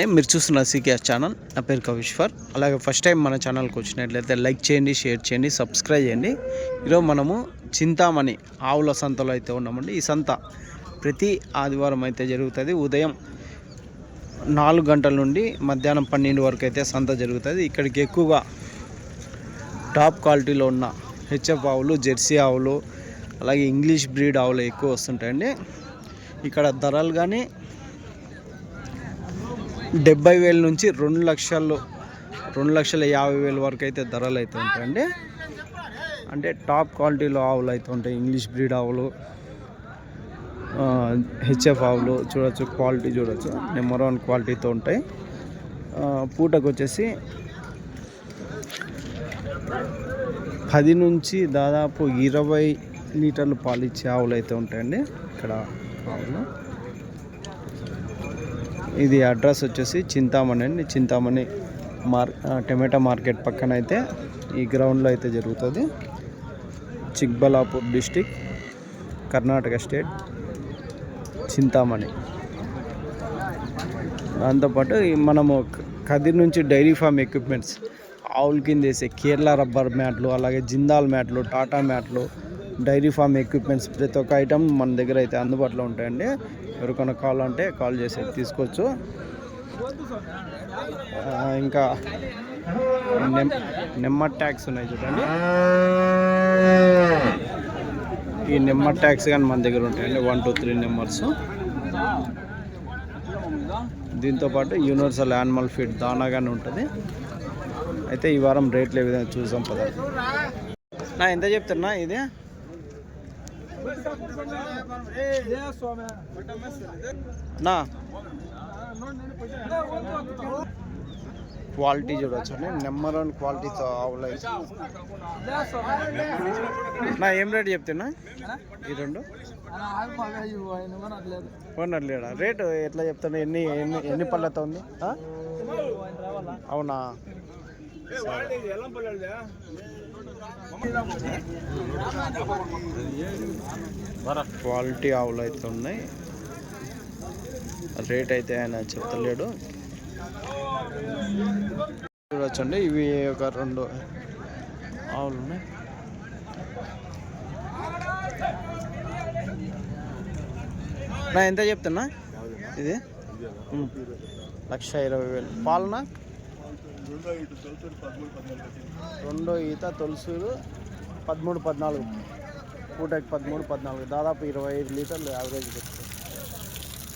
అండి మీరు చూస్తున్న సీకేఎస్ ఛానల్. నా పేరు కవిశ్వర్ అలాగే ఫస్ట్ టైం మన ఛానల్కి వచ్చినట్లయితే లైక్ చేయండి షేర్ చేయండి సబ్స్క్రైబ్ చేయండి. ఈరోజు మనము చింతామణి ఆవుల సంతలో అయితే ఉన్నామండి. ఈ సంత ప్రతి ఆదివారం అయితే జరుగుతుంది. ఉదయం నాలుగు గంటల నుండి మధ్యాహ్నం పన్నెండు వరకు అయితే సంత జరుగుతుంది. ఇక్కడికి ఎక్కువగా టాప్ క్వాలిటీలో ఉన్న హెచ్ఎఫ్ ఆవులు జెర్సీ ఆవులు అలాగే ఇంగ్లీష్ బ్రీడ్ ఆవులు ఎక్కువ వస్తుంటాయండి. ఇక్కడ ధరలు కానీ డెబ్బై వేల నుంచి రెండు లక్షలు రెండు లక్షల యాభై వేల వరకు అయితే ధరలు అయితే ఉంటాయండి. అంటే టాప్ క్వాలిటీలో ఆవులు అయితే ఉంటాయి. ఇంగ్లీష్ బ్రీడ్ ఆవులు హెచ్ఎఫ్ ఆవులు చూడొచ్చు క్వాలిటీ చూడొచ్చు. నెంబర్ వన్ క్వాలిటీతో ఉంటాయి. పూటకు వచ్చేసి పది నుంచి దాదాపు ఇరవై లీటర్లు పాలు ఇచ్చే ఆవులు అయితే ఉంటాయండి ఇక్కడ ఆవులు. ఇది అడ్రస్ వచ్చేసి చింతామణి అండి. చింతామణి మార్ టమాటా మార్కెట్ పక్కన అయితే ఈ గ్రౌండ్లో అయితే జరుగుతుంది. Chikballapur district Karnataka state Chintamani. దాంతోపాటు మనము కదిర్ నుంచి డైరీ ఫామ్ ఎక్విప్మెంట్స్ ఆవుల కింద వేసే కేరళ రబ్బర్ మ్యాట్లు అలాగే జిందాల్ మ్యాట్లు టాటా మ్యాట్లు డైరీ ఫామ్ ఎక్విప్మెంట్స్ ప్రతి ఒక్క ఐటమ్ మన దగ్గర అయితే అందుబాటులో ఉంటాయండి. ఎవరికైనా కావాలంటే కాల్ చేసి తీసుకోవచ్చు. ఇంకా నెమ్ నెమ్మ ట్యాక్స్ ఉన్నాయి చూడండి. ఈ నెంబర్ ట్యాక్స్ కానీ మన దగ్గర ఉంటాయండి. One two three numbers. దీంతోపాటు యూనివర్సల్ యానిమల్ ఫీడ్ దానా కానీ ఉంటుంది. అయితే ఈ వారం రేట్లు ఏ విధంగా చూసాం పద నా ఎంత చెప్తున్నా ఇది? నా క్వాలిటీ చూడొచ్చు అండి నెంబర్ వన్ క్వాలిటీతో ఆవులు నా ఏం రేట్ చెప్తున్నా? ఈ రెండు? లేడా రేటు ఎట్లా చెప్తాను ఎన్ని ఎన్ని ఎన్ని పళ్ళతో ఉంది? అవునా? క్వాలిటీ ఆవులు అయితే ఉన్నాయి. రేట్ అయితే ఆయన చెప్తలేడు చూడొచ్చండి ఇవి ఒక రెండు ఆవులు ఉన్నాయి. నా ఎంత చెప్తున్నా? ఇది? లక్ష ఇరవై వేలు. పాలన? రెండో ఈత తొలసూరు పదమూడు పద్నాలుగు పూటకి పదమూడు పద్నాలుగు. దాదాపు ఇరవై ఐదు లీటర్లు యావరేజ్ చెప్తాను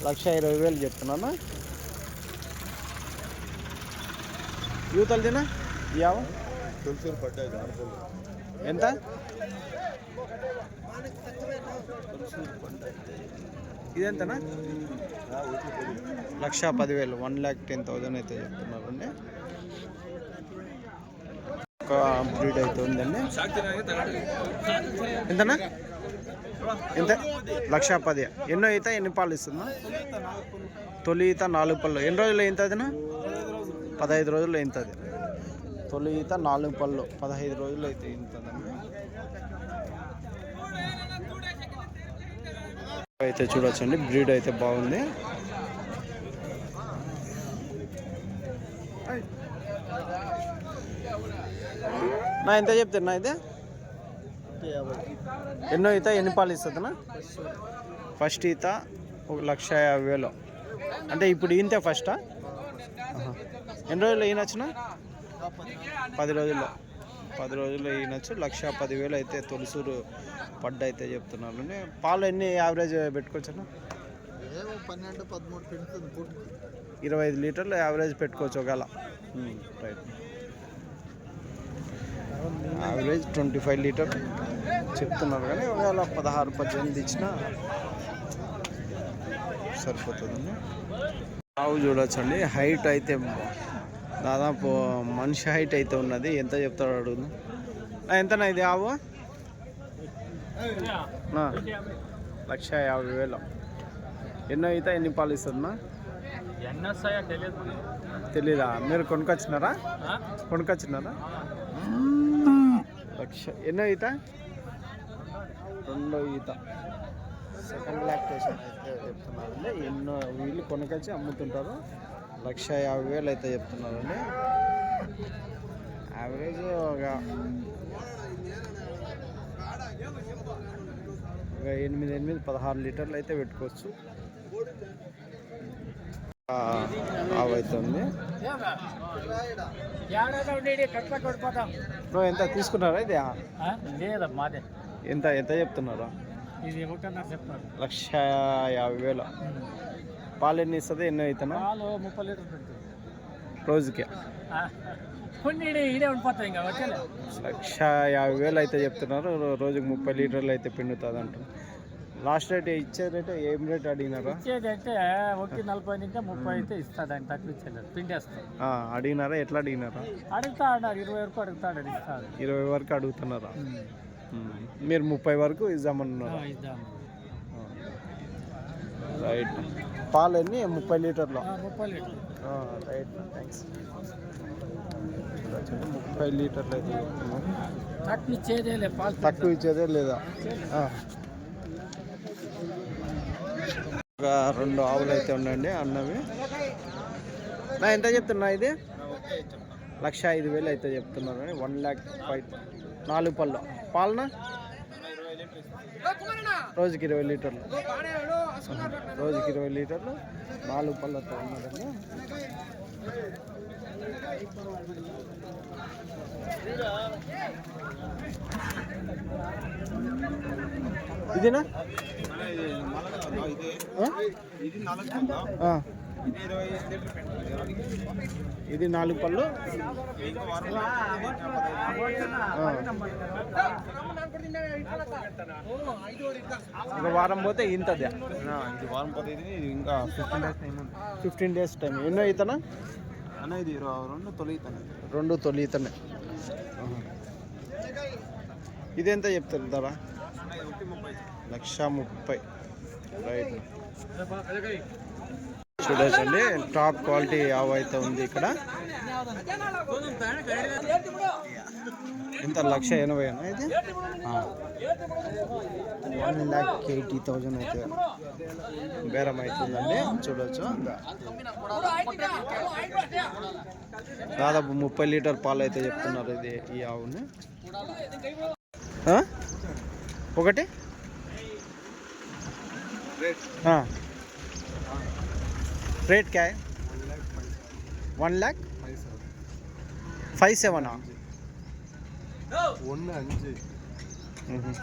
లక్ష ఇరవై వేలు చెప్తున్నాను? యూతలు తినా యావ? ఎంత? ఇదెంతనా? లక్ష పదివేలు. వన్ ల్యాక్ టెన్ థౌజండ్ అయితే చెప్తున్నారు అండి. ఒక బ్రీడ్ అయితే ఉందండి ఎంతనా? ఎంత? లక్ష పది. ఎన్నో ఈత ఎన్ని పాలు ఇస్తుందా? తొలి ఈత నాలుగు పళ్ళు. ఎన్ని రోజులు ఏంతదినా పదహైదు రోజులు ఏంతది తొలి ఈత నాలుగు పళ్ళు. పదహైదు రోజులు అయితే ఇంతదండి అయితే చూడొచ్చండి. బ్రీడ్ అయితే బాగుంది. నా ఎంత చెప్తున్నా అయితే? ఎన్నో ఈత ఎన్ని పాలు ఇస్తుందనా ఫస్ట్ ఈత ఒక లక్ష యాభై వేలు. అంటే ఇప్పుడు ఈంతే ఫస్టా. ఎన్ని రోజులు ఈయనొచ్చిన పది రోజుల్లో. పది రోజుల్లో ఈయనొచ్చు లక్ష పదివేలు అయితే తొలిసూరు పడ్డ అయితే చెప్తున్నారు. అండి. పాలు ఎన్ని యావరేజ్ పెట్టుకోవచ్చునా పన్నెండు పదమూడు ఇరవై ఐదు లీటర్లు యావరేజ్ పెట్టుకోవచ్చు ఒకవేళ. Right. Average twenty five litre చెప్తున్నారు కానీ ఒకవేళ పదహారు పద్దెనిమిది ఇచ్చినా సరిపోతుందండి. ఆవు చూడొచ్చండి. హైట్ అయితే దాదాపు మనిషి హైట్ అయితే ఉన్నది. ఎంత చెప్తాడు అడుగును ఎంతనా ఇది ఆవు? లక్ష యాభై వేలు. ఎన్నో అయితే ఎన్ని పాలు ఇస్తుందా ఎన్నొస్తాయో తెలియదు తెలీదా. మీరు కొనుక్కొచ్చినారా? కొనుక్కొచ్చినారా? లక్ష. ఎన్నో ఈత? రెండో ఈత. సెకండ్ లాక్టేషన్ అయితే చెప్తున్నారండి. ఎన్నో వీళ్ళు కొనకొచ్చి అమ్ముతుంటారు. లక్ష యాభై వేలు అయితే చెప్తున్నారండి. యావరేజ్ ఒక ఎనిమిది ఎనిమిది పదహారు లీటర్లు అయితే పెట్టుకోవచ్చు. కొడిపోతాం నువ్వు ఎంత తీసుకున్నారా ఇది? ఎంత ఎంత చెప్తున్నారా? ఇది ఒకటన్నారు చెప్తారు లక్ష యాభై వేలు. పాలు ఎన్ని ఇస్తుంది? ఎన్ని అవుతున్నా పాలు ముప్పై లీటర్ రోజుకి. లక్ష యాభై వేలు అయితే చెప్తున్నారు. రోజుకి ముప్పై లీటర్లు అయితే పిండుతుంది అంటారు లాస్ట్ రేట్ ఇచ్చే రేట్ ఏం రేట్ అడిగినారా? ఇచ్చేది అంటే ఒకటి నలభై నుంచి ముప్పై అయితే ఇస్తాడు ఆయన తక్కువ ఇచ్చేది పిండేస్తాడు అడిగినారా? ఎట్లా అడిగినారా? అడుగుతా అన్నారు ఇరవై వరకు అడుగుతాడు అది ఇస్తాడు ఇరవై వరకు అడుగుతున్నారా. మీరు ముప్పై వరకు ఇద్దామన్నారు ఇద్దాము రైట్. పాలు ఎన్ని ముప్పై లీటర్లు? ముప్పై లీటర్ రైట్. థ్యాంక్స్ ముప్పై లీటర్లు అయితే తక్కువ ఇచ్చేదే లేదా? ఒక రెండు ఆవులు అయితే ఉండండి అన్నవి. నా ఎంత చెప్తున్నా ఇది? లక్ష ఐదు వేలు అయితే చెప్తున్నారు వన్ ల్యాక్ ఫైవ్ నాలుగు పళ్ళు. పాలన? రోజుకి ఇరవై లీటర్లు. రోజుకి ఇరవై లీటర్లు నాలుగు పళ్ళతో ఉన్నారండి. ఇదేనా. ఇది నాలుగు పళ్ళు. ఒక వారం పోతే ఇది వారం ఇది ఇంకా fifteen days time fifteen days time ఎన్నో ఇతనా అన్న ఇది రెండు తొలగితాను రెండు తొలి ఇతనే ఇది ఎంత చెప్తారు ధర లక్ష ముప్పై. రైట్. చూడొచ్చండి టాప్ క్వాలిటీ ఆవు అయితే ఉంది ఇక్కడ. ఎంత? లక్ష ఎనభై అయితే వన్ ల్యాక్ ఎయిటీ థౌజండ్ అయితే బేరం అవుతుందండి. చూడవచ్చు దాదాపు ముప్పై లీటర్ పాలు అయితే చెప్తున్నారు ఇది ఈ ఆవుని. ఒకటి? రేట్ క్యా వన్ ల్యాక్ ఫైవ్ సెవెనా ஒன்று அஞ்சு. ம்